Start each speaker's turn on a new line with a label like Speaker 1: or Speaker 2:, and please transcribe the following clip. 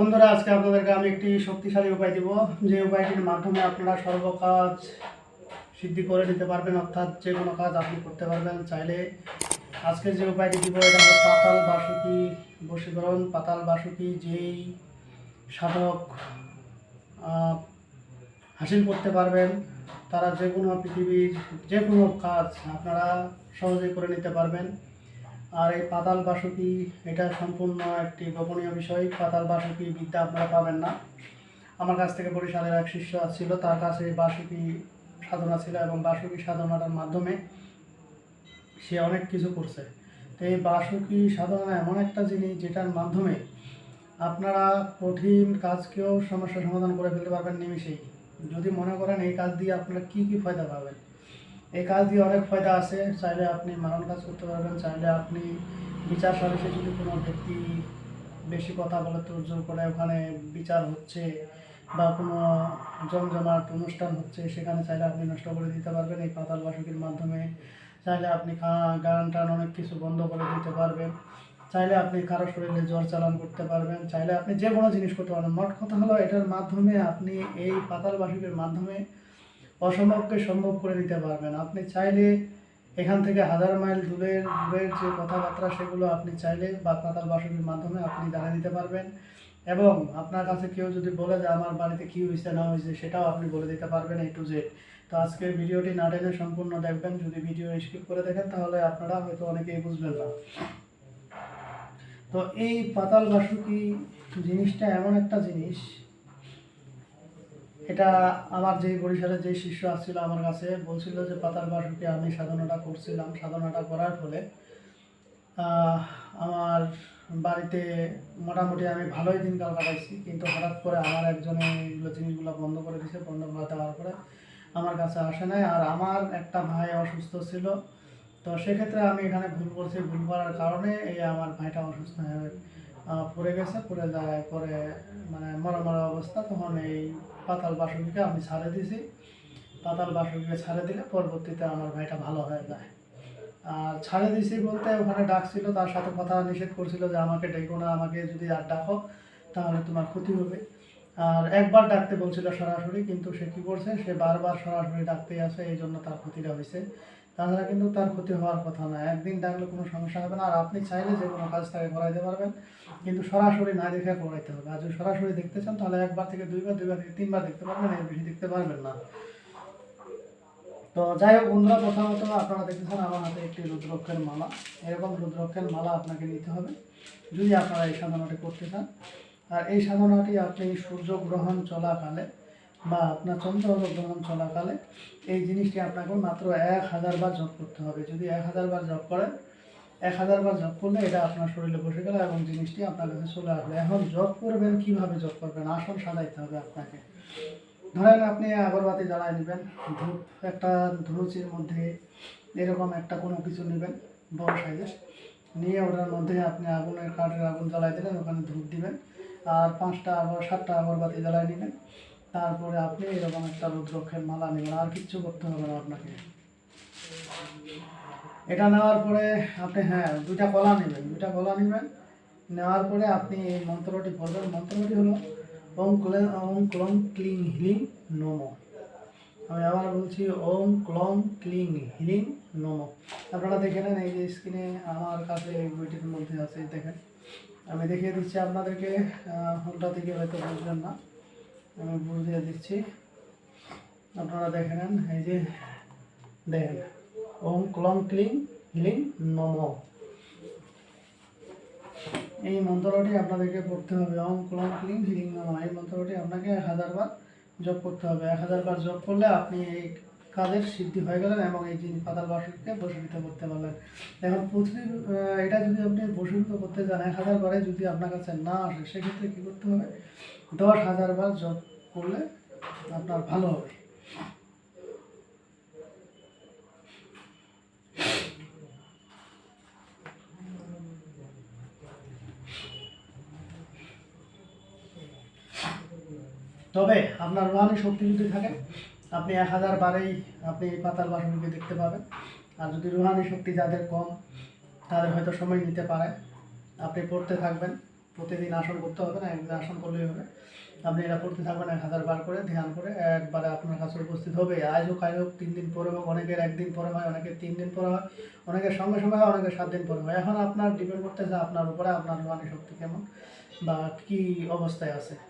Speaker 1: বন্ধুরা, আজকে আপনাদেরকে আমি একটি শক্তিশালী উপায় দিব। যে উপায়টির মাধ্যমে আপনারা সর্বকাজ সিদ্ধি করে নিতে পারবেন, অর্থাৎ যে কোনো কাজ আপনি করতে পারবেন চাইলে। আজকে যে উপায়টি দিব, এটা হলো পাতাল বাসুকি বশীকরণ। পাতাল বাসুকি যেই সাধক হাসিল করতে পারবেন, তারা যে কোনো পৃথিবীর যে কোনো কাজ আপনারা সহজেই করে নিতে পারবেন। আর এই পাতাল বাসুকি, এটা সম্পূর্ণ একটি গোপনীয় বিষয়। পাতাল বাসুকি বিদ্যা আপনারা পাবেন না। আমার কাছ থেকে বরিশালের এক শিষ্য ছিল তার কাছে বাসুকি সাধনা ছিল এবং বাসুকি সাধনাটার মাধ্যমে সে অনেক কিছু করছে। তো এই বাসুকি সাধনা এমন একটা জিনিস যেটার মাধ্যমে আপনারা কঠিন কাজকেও সমস্যা সমাধান করে ফেলতে পারবেন নিমিষেই। যদি মনে করেন এই কাজ দিয়ে আপনারা কী কী ফায়দা পাবেন? এই কাজ দিয়ে অনেক ফায়দা আছে। চাইলে আপনি মারণ কাজ করতে পারবেন, চাইলে আপনি বিচার সালিসে যদি কোনো ব্যক্তি বেশি কথা বলে তোর করে, ওখানে বিচার হচ্ছে বা কোনো জমজমাট অনুষ্ঠান হচ্ছে, সেখানে চাইলে আপনি নষ্ট করে দিতে পারবেন। এই পাতাল বাসুকির মাধ্যমে চাইলে আপনি গান টান অনেক কিছু বন্ধ করে দিতে পারবেন। চাইলে আপনি কারও শরীরে জ্বর চালান করতে পারবেন। চাইলে আপনি যে কোনো জিনিস করতে পারবেন। মোট কথা হলো, এটার মাধ্যমে আপনি এই পাতাল বাসুকের মাধ্যমে অসম্ভবকে সম্ভব করে দিতে পারবেন। আপনি চাইলে এখান থেকে হাজার মাইল দূরের দূরের যে কথাবার্তা সেগুলো আপনি চাইলে বা পাতাল মাধ্যমে আপনি জানিয়ে দিতে পারবেন এবং আপনার কাছে কেউ যদি বলে যে আমার বাড়িতে কী হয়েছে, না হয়েছে সেটাও আপনি বলে দিতে পারবেন এই টু জেড তো আজকের ভিডিওটি না টেনে সম্পূর্ণ দেখবেন। যদি ভিডিও স্কিপ করে দেখেন তাহলে আপনারা হয়তো অনেকেই বুঝবেন না। তো এই পাতাল বাসুকি জিনিসটা এমন একটা জিনিস এটা আমার যেই বরিশালের যেই শিষ্য আসছিল আমার কাছে, বলছিল যে পাতাল বাসুকি আমি সাধনাটা করছিলাম। সাধনাটা করার ফলে আমার বাড়িতে মোটামুটি আমি ভালোই দিনকাল কাটাইছি। কিন্তু হঠাৎ করে আমার একজনে এগুলো জিনিসগুলো বন্ধ করে দিয়েছে বন্ধ করে দেওয়ার পরে আমার কাছে আসে নাই। আর আমার একটা ভাই অসুস্থ ছিল। তো সেক্ষেত্রে আমি এখানে ভুল করছি ভুল করার কারণে এই আমার ভাইটা অসুস্থ হয়ে পড়ে গেছে, পড়ে যায় পরে মানে মরা মরা অবস্থা, তখন এই পাতাল বাসুকিকে আমি ছাড়ে দিয়েছি। পাতাল বাসুকিকে ছাড়ে দিলে পরবর্তীতে আমার ভাইটা ভালো হয়ে যায়। আর ছাড়ে দিয়েছি বলতে ওখানে ডাকছিল, তার সাথে কথা নিষেধ করছিল যে আমাকে ডেকো না, আমাকে যদি আর ডাকো, তাহলে তোমার ক্ষতি হবে। আর একবার ডাকতে বলছিল সরাসরি, কিন্তু সে কি করছে, সে বারবার সরাসরি ডাকতেই আসে, এই জন্য তার ক্ষতিটা হয়েছে। তাছাড়া কিন্তু তার ক্ষতি হওয়ার কথা না। একদিন ডাকলে কোনো সমস্যা হবে না, আর আপনি চাইলে যে কোনো কাজ তাকে করাইতে পারবেন, কিন্তু সরাসরি না দেখে করাইতে হবে। আর যদি সরাসরি দেখতে চান, তাহলে একবার থেকে দুইবার দুইবার থেকে তিনবার দেখতে পারবেন, এর বেশি দেখতে পারবেন না। তো যাই হোক বন্ধুরা প্রথমত আপনারা দেখতেছেন আমার হাতে একটি রুদ্রক্ষের মালা। এরকম রুদ্রক্ষের মালা আপনাকে নিতে হবে। যদি আপনারা এই সাধনাটি করতে চান আর এই সাধনাটি আপনি সূর্যগ্রহণ চলাকালে বা আপনার চন্দ্র গ্রহণ চলাকালে এই জিনিসটি আপনাকে মাত্র এক হাজার বার জপ করতে হবে। যদি এক হাজার বার জপ করেন, এক হাজার বার জপ করলে এটা আপনার শরীরে বসে গেল এবং জিনিসটি আপনার কাছে চলে আসবে। এখন জপ করবেন, কীভাবে জপ করবেন? আসন সাজাইতে হবে আপনাকে। ধরেন আপনি আগরবাতি জ্বালায় নেবেন, ধূপ, একটা ধুনুচির মধ্যে এরকম একটা কোনো কিছু নেবেন, বড় সাইজের। নিয়ে ওটার মধ্যে আপনি আগুনের কাঠের আগুন জ্বালাই দিলেন, ওখানে ধূপ দিবেন। আর পাঁচটা আবার সাতটা আগরবাতি জ্বালাই নেবেন। তারপরে আপনি এরকম একটা রুদ্রক্ষের মালা নেবেন। আর কিচ্ছু করতে হবে না আপনাকে। এটা নেওয়ার পরে আপনি হ্যাঁ দুইটা কলা নেবেন, দুইটা কলা নেবেন। নেওয়ার পরে আপনি এই মন্ত্রটি পড়বেন। মন্ত্রটি হলো, ওম ক্লে, ওম ক্লং ক্লিং হিলিং নমো। আমি আবার বলছি, ওম ক্লং ক্লিং হিলিং নমো। আপনারা দেখে নেন, এই যে স্ক্রিনে আমার কাছে এই বইটির মধ্যে আছে, দেখেন। আমি দেখিয়ে দিচ্ছি আপনাদেরকে আহ, থেকে হয়তো বুঝবেন না। আমি বুঝিয়ে দিচ্ছি। আপনারা দেখে নেন এই যে দেখেন ওম ক্লং ক্লিং হিলিং নম। এই মন্ত্রটি আপনাদেরকে পড়তে হবে ওম ক্লং ক্লিং হিলিং নমো। এই মন্ত্রটি আপনাকে এক হাজার বার জপ করতে হবে। এক হাজার বার জপ করলে আপনি এই কাজের সিদ্ধি হয়ে গেলেন এবং এই জিনিস পাতাল বাসুকে বসীভূত করতে পারলেন। এখন প্রতিদিন এটা যদি আপনি বসীভূত করতে চান এক হাজার বারে যদি আপনার কাছে না আসে, সেক্ষেত্রে কী করতে হবে? দশ হাজার বার জপ করলে আপনার ভালো হবে। তবে আপনার রুহানি শক্তি যদি থাকে আপনি এক হাজার বারেই আপনি এই পাতাল বাসনকে দেখতে পাবেন। আর যদি রুহানি শক্তি যাদের কম, তাদের হয়তো সময় নিতে পারে। আপনি পড়তে থাকবেন, প্রতিদিন আসন করতে হবে না, একদিন আসন করলেই হবে। আপনি এটা পড়তে থাকবেন এক হাজার বার করে, ধ্যান করে একবারে আপনার কাছে উপস্থিত হবে। আজ হোক আজ হোক, তিন দিন পরে হোক, অনেকের একদিন পরে হয়, অনেকের তিন দিন পরে হয়, অনেকের সঙ্গে সঙ্গে হয়, অনেকের সাত দিন পরে হয়। এখন আপনার ডিপেন্ড করতেছে আপনার উপরে, আপনার রুহানি শক্তি কেমন বা কী অবস্থায় আছে।